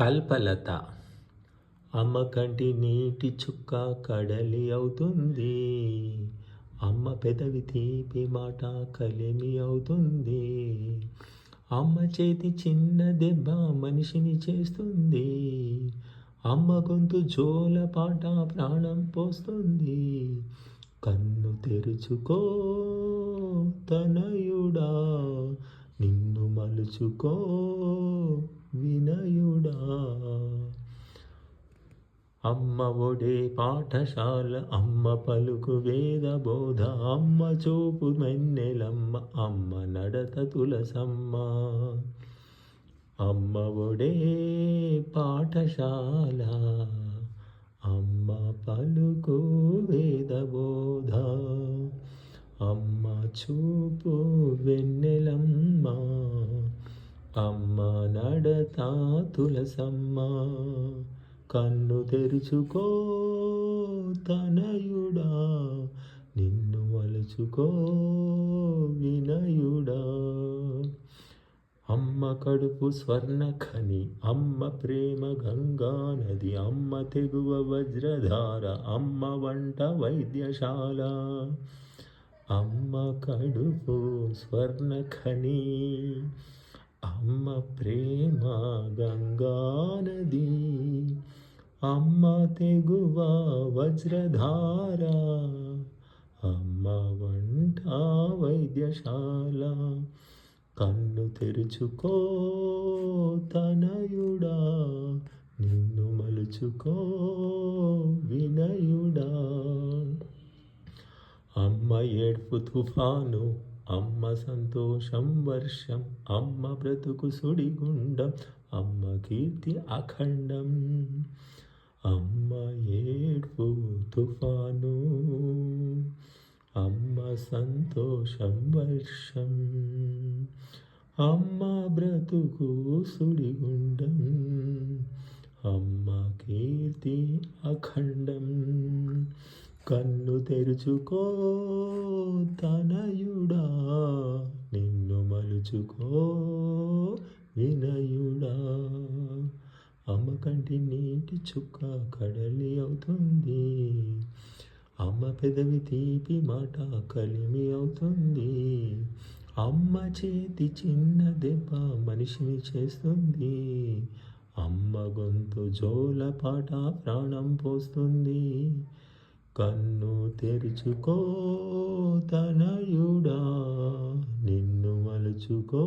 కల్పలత. అమ్మ కంటి నీటి చుక్క కడలి అవుతుంది. అమ్మ పెదవి తీపి మాట కలిమి అవుతుంది. అమ్మ చేతి చిన్న దెబ్బ మనిషిని చేస్తుంది. అమ్మ గొంతు జోల పాట ప్రాణం పోస్తుంది. కన్ను తెరుచుకో తనయుడా. నిన్ను మలుచుకో వినయుడా. అమ్మ ఒడే పాఠశాల అమ్మ పలుకు వేద బోధ అమ్మ చూపు మెన్నెలమ్మ అమ్మ నడత తులసమ్మ. అమ్మ ఒడే పాఠశాల అమ్మ పలుకు వేద బోధ అమ్మ చూపు వెన్న అమ్మ నడత తులసమ్మ కన్ను తెరుచుకో తనయుడా నిన్ను వలుచుకో వినయుడా. అమ్మ కడుపు స్వర్ణ ఖని అమ్మ ప్రేమ గంగా నది అమ్మ తెగువ వజ్రధార అమ్మ వంట వైద్యశాల. అమ్మ కడుపు స్వర్ణ ఖని అమ్మ ప్రేమ గంగానది అమ్మ తెగువ వజ్రధార అమ్మ వంట వైద్యశాల కన్ను తెరుచుకో తనయుడా నిన్ను మలుచుకో వినయుడా. అమ్మ ఏడ్పు తుఫాను అమ్మ సంతోషం వర్షం అమ్మ బ్రతుకు సుడిగుండం అమ్మ కీర్తి అఖండం అమ్మ ఏడ్పు తుఫాను అమ్మ సంతోషం వర్షం అమ్మ బ్రతుకు సుడిగుండం అమ్మ కీర్తి అఖండం. కన్ను తెరుచుకో తనయుడా నిన్ను మలుచుకో వినయుడా. అమ్మ కంటి నీటి చుక్క కడలి అవుతుంది. అమ్మ పెదవి తీపి మాట కలిమి అవుతుంది. అమ్మ చేతి చిన్న దెబ్బ మనిషిని చేస్తుంది. అమ్మ గొంతు జోల పాట ప్రాణం పోస్తుంది. కన్ను తెరుచుకో తనయుడా నిన్ను మలుచుకో.